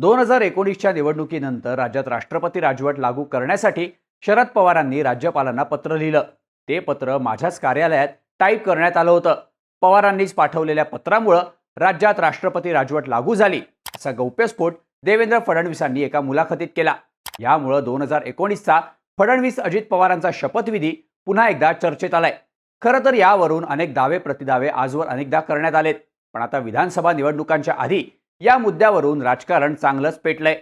दोन हजार एकोणीसच्या निवडणुकीनंतर राज्यात राष्ट्रपती राजवट लागू करण्यासाठी शरद पवारांनी राज्यपालांना पत्र लिहिलं. ते पत्र माझ्याच कार्यालयात टाईप करण्यात आलं होतं. पवारांनीच पाठवलेल्या पत्रामुळं राज्यात राष्ट्रपती राजवट लागू झाली असा गौप्यस्फोट देवेंद्र फडणवीसांनी एका मुलाखतीत केला. यामुळं दोन हजार एकोणीसचा फडणवीस अजित पवारांचा शपथविधी पुन्हा एकदा चर्चेत आलाय. खरं तर यावरून अनेक दावे प्रतिदावे आजवर अनेकदा करण्यात आलेत. पण आता विधानसभा निवडणुकांच्या आधी या मुद्द्यावरून राजकारण चांगलंच पेटलंय.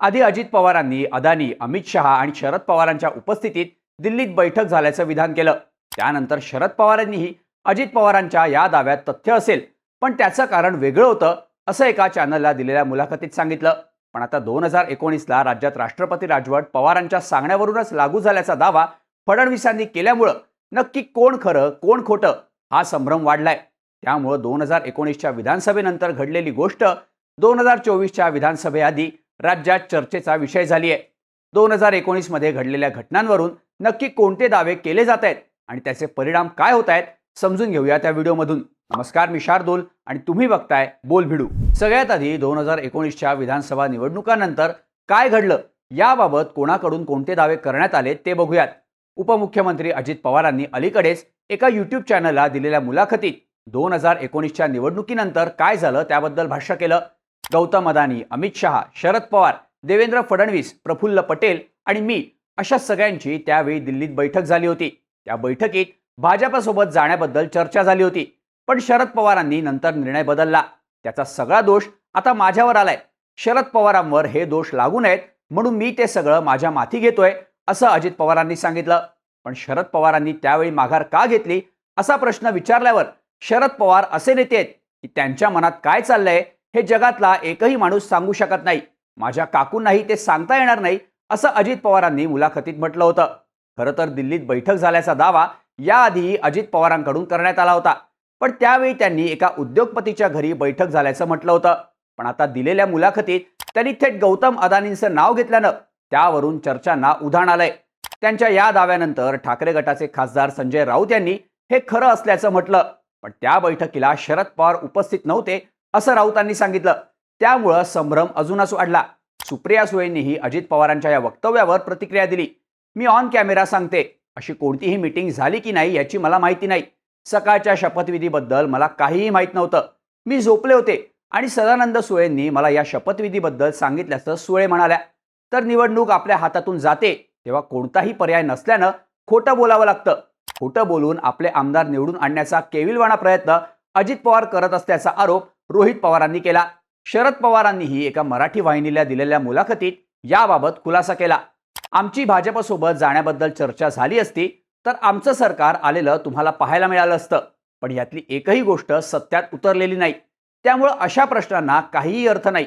आधी अजित पवारांनी अदानी अमित शहा आणि शरद पवारांच्या उपस्थितीत दिल्लीत बैठक झाल्याचं विधान केलं. त्यानंतर शरद पवारांनीही अजित पवारांच्या या दाव्यात तथ्य असेल पण त्याचं कारण वेगळं होतं असं एका चॅनलला दिलेल्या मुलाखतीत सांगितलं. पण आता दोन हजार एकोणीसला राज्यात राष्ट्रपती राजवट पवारांच्या सांगण्यावरूनच लागू झाल्याचा दावा फडणवीसांनी केल्यामुळं नक्की कोण खरं कोण खोटं हा संभ्रम वाढलाय. त्यामुळं दोन हजार एकोणीसच्या विधानसभेनंतर घडलेली गोष्ट दोन हजार चोवीसच्या विधानसभेआधी राज्यात चर्चेचा विषय झाली आहे दोन हजार एकोणीसमध्ये घडलेल्या घटनांवरून नक्की कोणते दावे केले जात आहेत आणि त्याचे परिणाम काय होत आहेत समजून घेऊया त्या व्हिडिओमधून. नमस्कार मी शार्दूल आणि तुम्ही बघताय बोल भिडू. सगळ्यात आधी दोन हजार एकोणीसच्या विधानसभा निवडणुकानंतर काय घडलं याबाबत कोणाकडून कोणते दावे करण्यात आले ते बघूयात. उपमुख्यमंत्री अजित पवारांनी अलीकडेच एका युट्यूब चॅनलला दिलेल्या मुलाखतीत दोन हजार एकोणीसच्या निवडणुकीनंतर काय झालं त्याबद्दल भाष्य केलं. गौतम अदानी अमित शहा शरद पवार देवेंद्र फडणवीस प्रफुल्ल पटेल आणि मी अशा सगळ्यांची त्यावेळी दिल्लीत बैठक झाली होती. त्या बैठकीत भाजपसोबत जाण्याबद्दल चर्चा झाली होती पण शरद पवारांनी नंतर निर्णय बदलला. त्याचा सगळा दोष आता माझ्यावर आलाय. शरद पवारांवर हे दोष लागू नयेत म्हणून मी ते सगळं माझ्या माथी घेतोय असं अजित पवारांनी सांगितलं. पण शरद पवारांनी त्यावेळी माघार का घेतली असा प्रश्न विचारल्यावर शरद पवार असे नेते आहेत की त्यांच्या मनात काय चाललंय हे जगातला एकही माणूस सांगू शकत नाही. माझ्या काकूंनाही ते सांगता येणार नाही असं अजित पवारांनी मुलाखतीत म्हटलं होतं. खरं तर दिल्लीत बैठक झाल्याचा दावा याआधीही अजित पवारांकडून करण्यात आला होता. पण त्यावेळी त्यांनी एका उद्योगपतीच्या घरी बैठक झाल्याचं म्हटलं होतं. पण आता दिलेल्या मुलाखतीत त्यांनी थेट गौतम अदानींचं नाव घेतल्यानं त्यावरून चर्चांना उधाण आलंय. त्यांच्या या दाव्यानंतर ठाकरे गटाचे खासदार संजय राऊत यांनी हे खरं असल्याचं म्हटलं. पण त्या बैठकीला शरद पवार उपस्थित नव्हते असं राऊतांनी सांगितलं. त्यामुळं संभ्रम अजूनच वाढला सुप्रिया सुळेंनीही अजित पवारांच्या या वक्तव्यावर प्रतिक्रिया दिली. मी ऑन कॅमेरा सांगते अशी कोणतीही मीटिंग झाली की नाही याची मला माहिती नाही. सकाळच्या शपथविधीबद्दल मला काहीही माहीत नव्हतं. मी झोपले होते आणि सदानंद सुळेंनी मला या शपथविधीबद्दल सांगितल्याचं सुळे म्हणाल्या. तर निवडणूक आपल्या हातातून जाते तेव्हा कोणताही पर्याय नसल्यानं खोटं बोलावं लागतं. खोटं बोलून आपले आमदार निवडून आणण्याचा केविलवाणा प्रयत्न अजित पवार करत असल्याचा आरोप रोहित पवारांनी केला. शरद पवारांनीही एका मराठी वाहिनीला दिलेल्या मुलाखतीत याबाबत खुलासा केला. आमची भाजपसोबत जाण्याबद्दल चर्चा झाली असती तर आमचं सरकार आलेलं तुम्हाला पाहायला मिळालं असतं. पण यातली एकही गोष्ट सत्यात उतरलेली नाही. त्यामुळं अशा प्रश्नांना काहीही अर्थ नाही.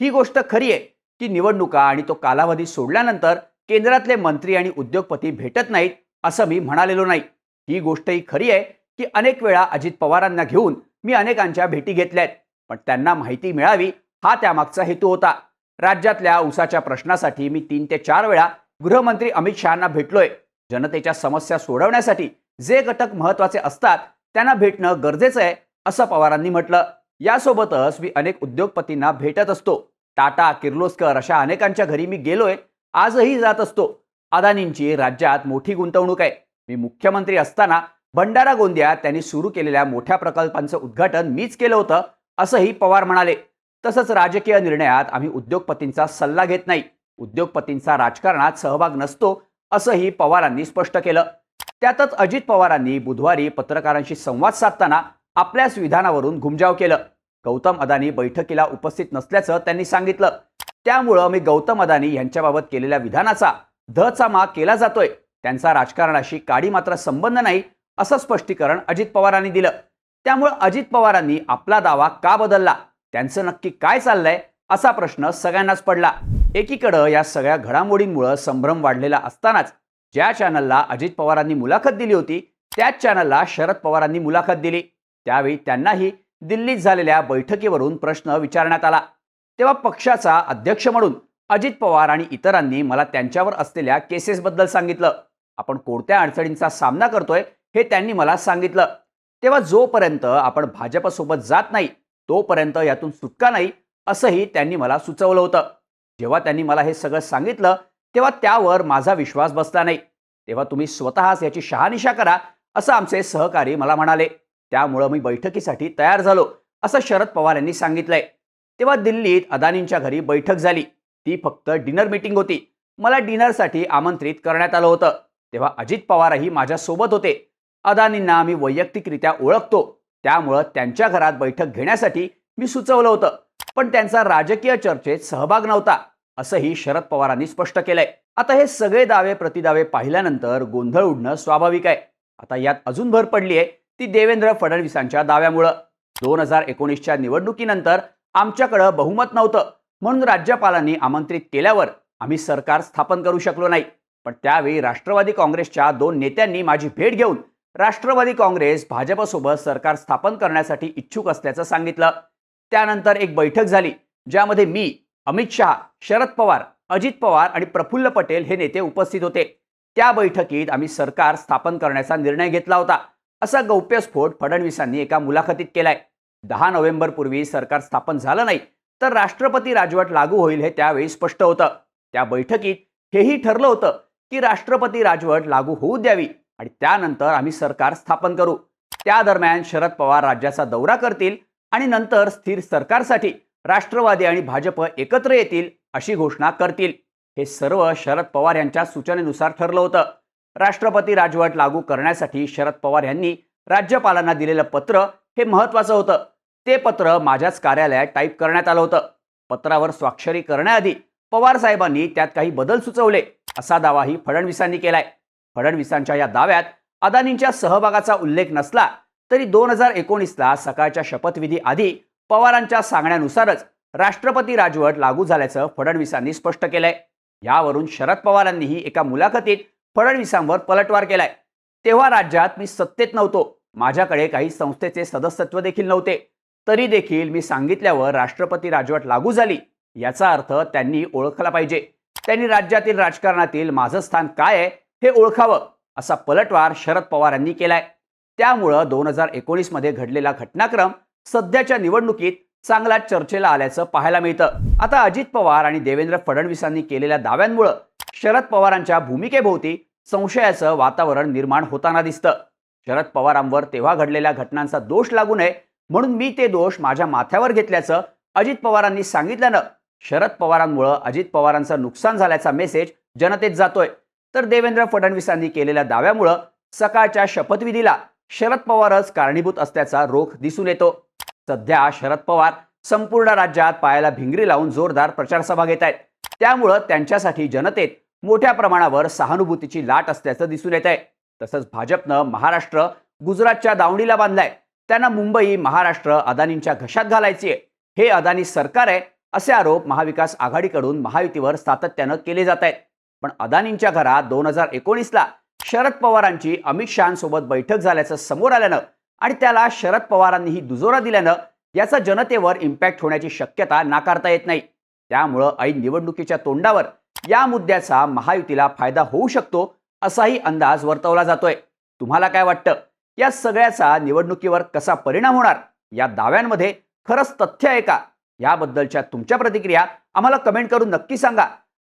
ही गोष्ट खरी आहे की निवडणुका आणि तो कालावधी सोडल्यानंतर केंद्रातले मंत्री आणि उद्योगपती भेटत नाहीत असं मी म्हणालेलो नाही. ही गोष्टही खरी आहे की अनेक वेळा अजित पवारांना घेऊन मी अनेकांच्या भेटी घेतल्या आहेत पण त्यांना माहिती मिळावी हा त्यामागचा हेतू होता. राज्यातल्या ऊसाच्या प्रश्नासाठी मी तीन ते चार वेळा गृहमंत्री अमित शहाना भेटलोय. जनतेच्या समस्या सोडवण्यासाठी जे घटक महत्त्वाचे असतात त्यांना भेटणं गरजेचं आहे असं पवारांनी म्हटलं. यासोबतच मी अनेक उद्योगपतींना भेटत असतो. टाटा किर्लोस्कर अशा अनेकांच्या घरी मी गेलोय. आजही जात असतो. अदानींची राज्यात मोठी गुंतवणूक आहे. मी मुख्यमंत्री असताना भंडारा गोंदियात त्यांनी सुरू केलेल्या मोठ्या प्रकल्पांचं उद्घाटन मीच केलं होतं. असंही पवार म्हणाले. तसंच राजकीय निर्णयात आम्ही उद्योगपतींचा सल्ला घेत नाही. उद्योगपतींचा राजकारणात सहभाग नसतो असंही पवारांनी स्पष्ट केलं. त्यातच अजित पवारांनी बुधवारी पत्रकारांशी संवाद साधताना आपल्याच विधानावरून घुमजाव केलं. गौतम अदानी बैठकीला उपस्थित नसल्याचं त्यांनी सांगितलं. त्यामुळं मी गौतम अदानी यांच्याबाबत केलेल्या विधानाचा धचा माग केला जातोय. त्यांचा राजकारणाशी काडी मात्र संबंध नाही असं स्पष्टीकरण अजित पवारांनी दिलं. त्यामुळं अजित पवारांनी आपला दावा का बदलला? त्यांचं नक्की काय चाललंय? असा प्रश्न सगळ्यांनाच पडला. एकीकडं या सगळ्या घडामोडींमुळं संभ्रम वाढलेला असतानाच ज्या चॅनलला अजित पवारांनी मुलाखत दिली होती त्याच चॅनलला शरद पवारांनी मुलाखत दिली. त्यावेळी त्यांनाही दिल्लीत झालेल्या बैठकीवरून प्रश्न विचारण्यात आला. तेव्हा पक्षाचा अध्यक्ष म्हणून अजित पवार आणि इतरांनी मला त्यांच्यावर असलेल्या केसेसबद्दल सांगितलं. आपण कोणत्या अडचणींचा सामना करतोय हे त्यांनी मला सांगितलं. तेव्हा जोपर्यंत आपण भाजपसोबत जात नाही तोपर्यंत यातून सुटका नाही असंही त्यांनी मला सुचवलं होतं. जेव्हा त्यांनी मला हे सगळं सांगितलं तेव्हा त्यावर माझा विश्वास बसला नाही. तेव्हा तुम्ही स्वतःच याची शहानिशा करा असं आमचे सहकारी मला म्हणाले. त्यामुळं मी बैठकीसाठी तयार झालो असं शरद पवार यांनी सांगितलंय. तेव्हा दिल्लीत अदानींच्या घरी बैठक झाली. ती फक्त डिनर मीटिंग होती. मला डिनरसाठी आमंत्रित करण्यात आलं होतं. तेव्हा अजित पवारही माझ्यासोबत होते. अदानींना आम्ही वैयक्तिकरित्या ओळखतो. त्यामुळं त्यांच्या घरात बैठक घेण्यासाठी मी सुचवलं होतं. पण त्यांचा राजकीय चर्चेत सहभाग नव्हता असंही शरद पवारांनी स्पष्ट केलंय. आता हे सगळे दावे प्रतिदावे पाहिल्यानंतर गोंधळ उडणं स्वाभाविक आहे. आता यात अजून भर पडली आहे ती देवेंद्र फडणवीसांच्या दाव्यामुळं. दोन हजार एकोणीसच्या निवडणुकीनंतर आमच्याकडं बहुमत नव्हतं म्हणून राज्यपालांनी आमंत्रित केल्यावर आम्ही सरकार स्थापन करू शकलो नाही. पण त्यावेळी राष्ट्रवादी काँग्रेसच्या दोन नेत्यांनी माझी भेट घेऊन राष्ट्रवादी काँग्रेस भाजपसोबत सरकार स्थापन करण्यासाठी इच्छुक असल्याचं सांगितलं. त्यानंतर एक बैठक झाली ज्यामध्ये मी अमित शहा शरद पवार अजित पवार आणि प्रफुल्ल पटेल हे नेते उपस्थित होते. त्या बैठकीत आम्ही सरकार स्थापन करण्याचा निर्णय घेतला होता. असा गौप्यस्फोट फडणवीसांनी एका मुलाखतीत केलाय. दहा नोव्हेंबरपूर्वी सरकार स्थापन झालं नाही तर राष्ट्रपती राजवट लागू होईल हे त्यावेळी स्पष्ट होतं. त्या बैठकीत हेही ठरलं होतं की राष्ट्रपती राजवट लागू होऊ द्यावी. आणि त्यानंतर आम्ही सरकार स्थापन करू. त्या दरम्यान शरद पवार राज्याचा दौरा करतील आणि नंतर स्थिर सरकारसाठी राष्ट्रवादी आणि भाजप एकत्र येतील अशी घोषणा करतील. हे सर्व शरद पवार यांच्या सूचनेनुसार ठरलं होतं. राष्ट्रपती राजवट लागू करण्यासाठी शरद पवार यांनी राज्यपालांना दिलेलं पत्र हे महत्वाचं होतं. ते पत्र माझ्याच कार्यालयात टाईप करण्यात आलं होतं. पत्रावर स्वाक्षरी करण्याआधी पवार साहेबांनी त्यात काही बदल सुचवले असा दावाही फडणवीसांनी केलाय. फडणवीसांच्या या दाव्यात अदानींच्या सहभागाचा उल्लेख नसला तरी दोन हजार एकोणीसला सकाळच्या शपथविधी आधी पवारांच्या सांगण्यानुसारच राष्ट्रपती राजवट लागू झाल्याचं फडणवीसांनी स्पष्ट केलंय. यावरून शरद पवारांनीही एका मुलाखतीत फडणवीसांवर पलटवार केलाय. तेव्हा राज्यात मी सत्तेत नव्हतो. माझ्याकडे काही संस्थेचे सदस्यत्व देखील नव्हते. तरी देखील मी सांगितल्यावर राष्ट्रपती राजवट लागू झाली याचा अर्थ त्यांनी ओळखला पाहिजे. त्यांनी राज्यातील राजकारणातील माझं स्थान काय आहे हे ओळखावं असा पलटवार शरद पवार यांनी केलाय. त्यामुळं दोन हजार एकोणीसमध्ये घडलेला घटनाक्रम सध्याच्या निवडणुकीत चांगला चर्चेला आल्याचं पाहायला मिळतं. आता अजित पवार आणि देवेंद्र फडणवीसांनी केलेल्या दाव्यांमुळं शरद पवारांच्या भूमिकेभोवती संशयाचं वातावरण निर्माण होताना दिसतं. शरद पवारांवर तेव्हा घडलेल्या घटनांचा दोष लागू नये म्हणून मी ते दोष माझ्या माथ्यावर घेतल्याचं अजित पवारांनी सांगितल्यानं शरद पवारांमुळं अजित पवारांचं नुकसान झाल्याचा मेसेज जनतेत जातोय. तर देवेंद्र फडणवीसांनी केलेल्या दाव्यामुळं सकाळच्या शपथविधीला शरद पवारच कारणीभूत असल्याचा रोख दिसून येतो. सध्या शरद पवार संपूर्ण राज्यात पायाला भिंगरी लावून जोरदार प्रचारसभा घेत आहेत. त्यामुळं त्यांच्यासाठी जनतेत मोठ्या प्रमाणावर सहानुभूतीची लाट असल्याचं दिसून येत आहे तसंच भाजपनं महाराष्ट्र गुजरातच्या दावणीला बांधलाय. त्यांना मुंबई महाराष्ट्र अदानींच्या घशात घालायची आहे. हे अदानी सरकार आहे असे आरोप महाविकास आघाडीकडून महायुतीवर सातत्यानं केले जात आहेत. पण अदानींच्या घरात दोन हजार एकोणीसला शरद पवारांची अमित शहांसोबत बैठक झाल्याचं समोर आल्यानं आणि त्याला शरद पवारांनीही दुजोरा दिल्यानं याचा जनतेवर इम्पॅक्ट होण्याची शक्यता नाकारता येत नाही. त्यामुळं ऐन निवडणुकीच्या तोंडावर या मुद्द्याचा महायुतीला फायदा होऊ शकतो असाही अंदाज वर्तवला जातोय. तुम्हाला काय वाटतं? या सगळ्याचा निवडणुकीवर कसा परिणाम होणार? या दाव्यांमध्ये खरंच तथ्य आहे का? याबद्दलच्या तुमच्या प्रतिक्रिया आम्हाला कमेंट करून नक्की सांगा.